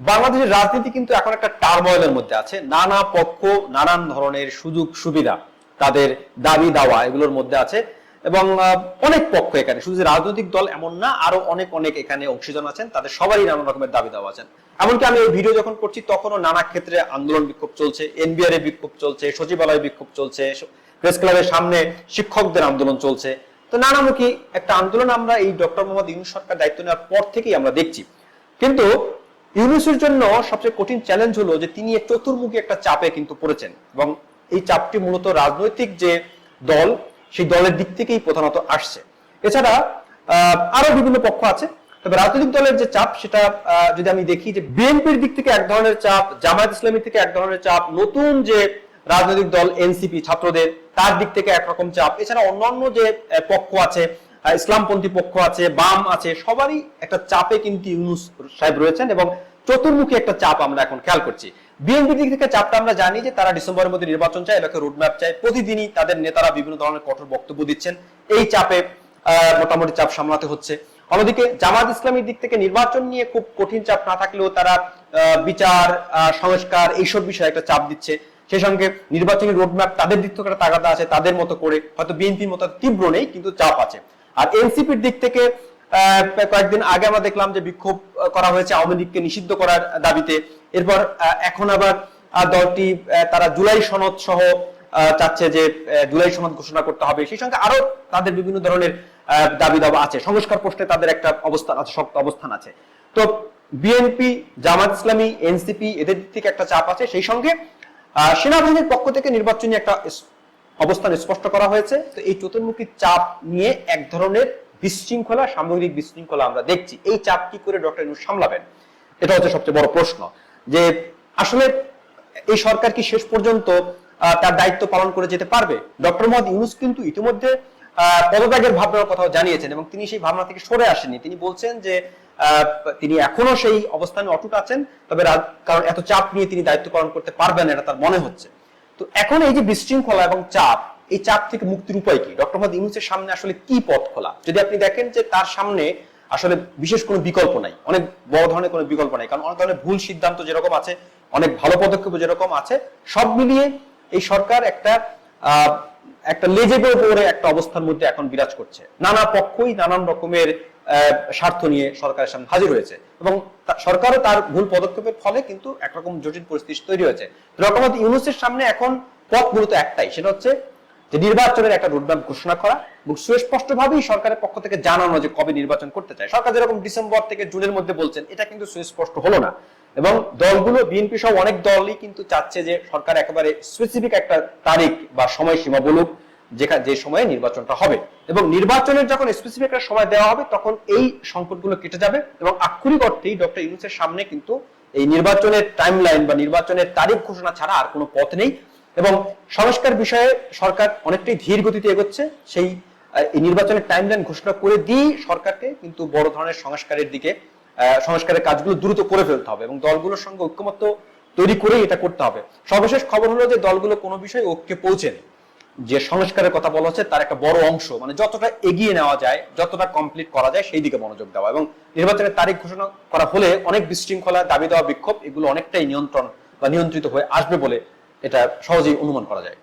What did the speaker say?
বাংলাদেশের রাজনীতি কিন্তু এখন একটা টার্ময়েলের মধ্যে আছে। নানা পক্ষ, নানান ধরনের সুযোগ, সুবিধা তাদের দাবি দাওয়া এগুলোর মধ্যে আছে এবং অনেক পক্ষ এখানে। শুধু যে রাজনৈতিক দল এমন না, আরও অনেক অনেক এখানে অংশীজন আছেন, তাদের সবারই নানা রকমের দাবি দাওয়া আছেন। এমনকি আমি এই ভিডিও যখন করছি, তখনও নানা ক্ষেত্রে আন্দোলন বিক্ষোভ চলছে এনবিআর এর বিক্ষোভ চলছে, সচিবালয় বিক্ষোভ চলছে প্রেস ক্লাবের সামনে শিক্ষকদের আন্দোলন চলছে। তো নানামুখী একটা আন্দোলন আমরা এই ডক্টর মোহাম্মদ ইউনুস সরকার দায়িত্ব নেওয়ার পর থেকেই আমরা দেখছি। কিন্তু ইউনুসের জন্য সবচেয়ে কঠিন চ্যালেঞ্জ হলো যে তিনি চতুর্মুখী একটা চাপে কিন্তু পড়েছেন এবং এই চাপটি মূলত রাজনৈতিক যে দল, সেই দলের দিক থেকেই প্রধানত আসছে। এছাড়া আরও বিভিন্ন পক্ষ আছে, তবে রাজনৈতিক দলের যে চাপ সেটা যদি আমি দেখি যে বিএনপির দিক থেকে এক ধরনের চাপ, জামায়াত ইসলামী থেকে এক ধরনের চাপ, নতুন যে রাজনৈতিক দল, এনসিপি ছাত্রদের, তার দিক থেকে একরকম চাপ। এছাড়া অন্যান্য যে পক্ষ আছে ইসলামপন্থী পক্ষ আছে, বাম আছে, সবারই একটা চাপে কিন্তু ইউনুস সাহেব রয়েছেন এবং চতুর্মুখী একটা চাপ আমরা এখন খেয়াল করছি। বিএনপির দিক থেকে চাপটা আমরা জানি যে তারা ডিসেম্বরের মধ্যে নির্বাচন চায়, এলাকায় রোডম্যাপ চায়। প্রতিদিনই তাদের নেতারা বিভিন্ন ধরনের কঠোর বক্তব্য দিচ্ছেন। এই চাপে মোটামুটি চাপ সামলাতে হচ্ছে। অন্যদিকে জামাত ইসলামীর দিক থেকে নির্বাচন নিয়ে খুব কঠিন চাপ না থাকলেও তারা বিচার সংস্কার এইসব বিষয়ে একটা চাপ দিচ্ছে। সেই সঙ্গে নির্বাচনী রোডম্যাপ তাদের দিক থেকে তাগাদা আছে, তাদের মতো করে। হয়তো বিএনপির মতো তীব্র নেই, কিন্তু চাপ আছে। আর এনসিপির দিক থেকে কয়েকদিন আগে আমরা দেখলাম যে বিক্ষোভ করা হয়েছে আওয়ামী লীগকে নিষিদ্ধ করার দাবিতে। এরপর এখন আবার দলটি তারা জুলাই সনদ সহ চাচ্ছে যে জুলাই সনদ ঘোষণা করতে হবে। সেই সঙ্গে আরও তাদের বিভিন্ন ধরনের দাবি দাবা আছে। সংস্কার প্রশ্নে তাদের একটা অবস্থান আছে, শক্ত অবস্থান আছে। তো বিএনপি, জামাত ইসলামী, এনসিপি, এদের দিক থেকে একটা চাপ আছে। সেই সঙ্গে সেনাবাহিনীর পক্ষ থেকে নির্বাচনী একটা অবস্থান স্পষ্ট করা হয়েছে। তো এই চতুর্মুখী চাপ নিয়ে এক ধরনের বিশৃঙ্খলা, সামগ্রিক বিশৃঙ্খলা আমরা দেখছি। এই চাপ কি করে ডক্টর ইউনুস সামলাবেন? এটা হচ্ছে সবচেয়ে বড় প্রশ্ন। যে আসলে এই সরকার কি শেষ পর্যন্ত তার দায়িত্ব পালন করে যেতে পারবে? ডক্টর মোহাম্মদ ইউনুস কিন্তু ইতিমধ্যে পদত্যাগের ভাবনার কথাও জানিয়েছেন এবং তিনি সেই ভাবনা থেকে সরে আসেননি। তিনি বলছেন যে তিনি এখনও সেই অবস্থানে অটুট আছেন, তবে কারণ এত চাপ নিয়ে তিনি দায়িত্ব পালন করতে পারবেন এটা তার মনে হচ্ছে। তো এখন এই যে বিশৃঙ্খলা এবং চাপ, এই চাপ থেকে মুক্তির উপায় কি? ডক্টর মোহাম্মদ ইউনুসের সামনে আসলে কি পথ খোলা? যদি আপনি দেখেন যে তার সামনে আসলে বিশেষ কোনো বিকল্প নাই, অনেক বড় ধরনের কোনো বিকল্প নাই, কারণ অনেক ধরনের ভুল সিদ্ধান্ত যেরকম আছে, অনেক ভালো পদক্ষেপ যেরকম আছে, সব মিলিয়ে এই সরকার একটা একটা লেজেবের উপরে একটা অবস্থার মধ্যে এখন বিরাজ করছে। নানা পক্ষই নানান রকমের স্বার্থ নিয়ে সরকারের সামনে হাজির হয়েছে। এবং সরকারও তার ভুল পদক্ষেপের ফলে কিন্তু একরকম জটিল পরিস্থিতি তৈরি হয়েছে। রকমত ইউনুসের সামনে এখন পথ মূলত একটাই, সেটা হচ্ছে যে নির্বাচনের একটা রোডম্যাপ ঘোষণা করা এবং সুস্পষ্ট ভাবেই সরকারের পক্ষ থেকে জানানো যে কবে নির্বাচন করতে চায়। সরকার যেরকম ডিসেম্বর থেকে জুনের মধ্যে বলছেন, এটা কিন্তু সুস্পষ্ট হলো না। এবং দলগুলো, বিএনপি সহ অনেক দলই কিন্তু চাচ্ছে যে সরকার একেবারে স্পেসিফিক একটা তারিখ বা সময়সীমা বলুক যেখানে যে সময়ে নির্বাচনটা হবে। এবং নির্বাচনের যখন স্পেসিফিক একটা সময় দেওয়া হবে, তখন এই সংকটগুলো কেটে যাবে এবং আক্ষরিক অর্থেই ডক্টর ইউনুসের সামনে কিন্তু এই নির্বাচনের টাইম লাইন বা নির্বাচনের তারিখ ঘোষণা ছাড়া আর কোনো পথ নেই। এবং সংস্কার বিষয়ে সরকার অনেকটাই ধীর গতিতে এগোচ্ছে। সেই নির্বাচনের টাইমলাইন ঘোষণা করে দিয়ে সরকারকে কিন্তু বড় ধরনের সংস্কারের দিকে সংস্কারের কাজগুলো দ্রুত করে ফেলতে হবে এবং দলগুলোর সঙ্গে ঐক্যমত্য তৈরি করেই এটা করতে হবে। সর্বশেষ খবর হলো যে দলগুলো কোনো বিষয়ে ঐক্যে পৌঁছেনি। যে সংস্কারের কথা বলা হচ্ছে, তার একটা বড় অংশ মানে যতটা এগিয়ে নেওয়া যায়, যতটা কমপ্লিট করা যায়, সেই দিকে মনোযোগ দেওয়া। এবং নির্বাচনের তারিখ ঘোষণা করা হলে অনেক বিশৃঙ্খলা দাবি দেওয়া বিক্ষোভ, এগুলো অনেকটাই নিয়ন্ত্রণ বা নিয়ন্ত্রিত হয়ে আসবে বলে এটা সহজেই অনুমান করা যায়।